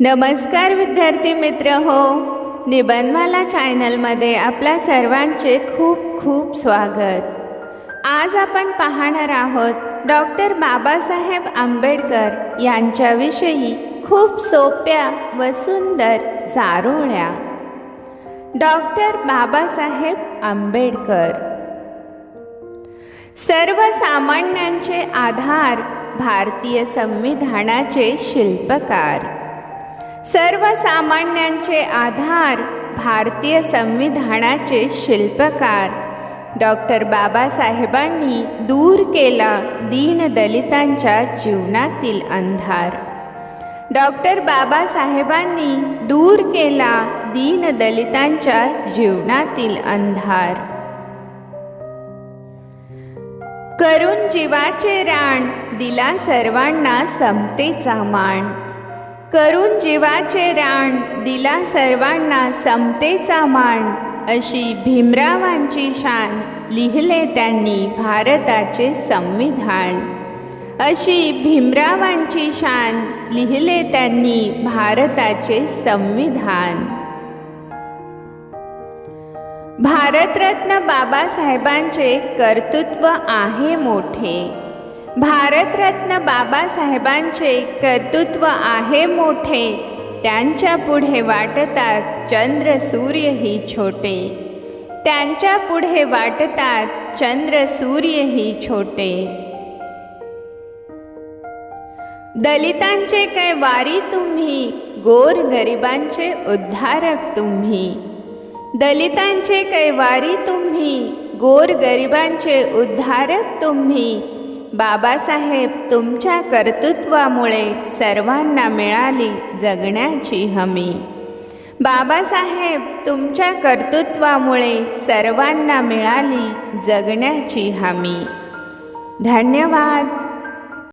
नमस्कार विद्यार्थी मित्र हो. निबंधमाला चॅनलमध्ये आपल्या सर्वांचे खूप खूप स्वागत. आज आपण पाहणार आहोत डॉक्टर बाबासाहेब आंबेडकर यांच्याविषयी खूप सोप्या व सुंदर चारोळ्या डॉक्टर बाबासाहेब आंबेडकर. सर्वसामान्यांचे आधार भारतीय संविधानाचे शिल्पकार. सर्वसामान्यांचे आधार भारतीय संविधानाचे शिल्पकार. डॉक्टर बाबासाहेबांनी दूर केला दीनदलितांच्या जीवनातील अंधार. डॉक्टर बाबासाहेबांनी दूर केला दीनदलितांच्या जीवनातील अंधार. करून जीवाचे रान दिला सर्वांना समतेचा मान. करून जीवाचे रान दिला सर्वांना समतेचा मान अशी भीमरावांची शान लिहिले त्यांनी भारताचे संविधान. अशी भीमरावांची शान लिहिले त्यांनी भारताचे संविधान. भारतरत्न बाबासाहेबांचे कर्तृत्व आहे मोठे. भारतरत्न बाबासाहेबांचे कर्तृत्व आहे मोठे. त्यांच्या पुढे वाटतात चंद्र सूर्यही छोटे. त्यांच्या पुढे वाटतात चंद्र सूर्यही छोटे. दलितांचे काय वारी तुम्ही? गोर गरिबांचे उद्धारक तुम्ही. दलितांचे कैवारी तुम्ही? गोर गरिबांचे उद्धारक तुम्ही. बाबासाहेब तुमच्या कर्तृत्वामुळे सर्वांना मिळाली जगण्याची हमी. बाबासाहेब तुमच्या कर्तृत्वामुळे सर्वांना मिळाली जगण्याची हमी. धन्यवाद.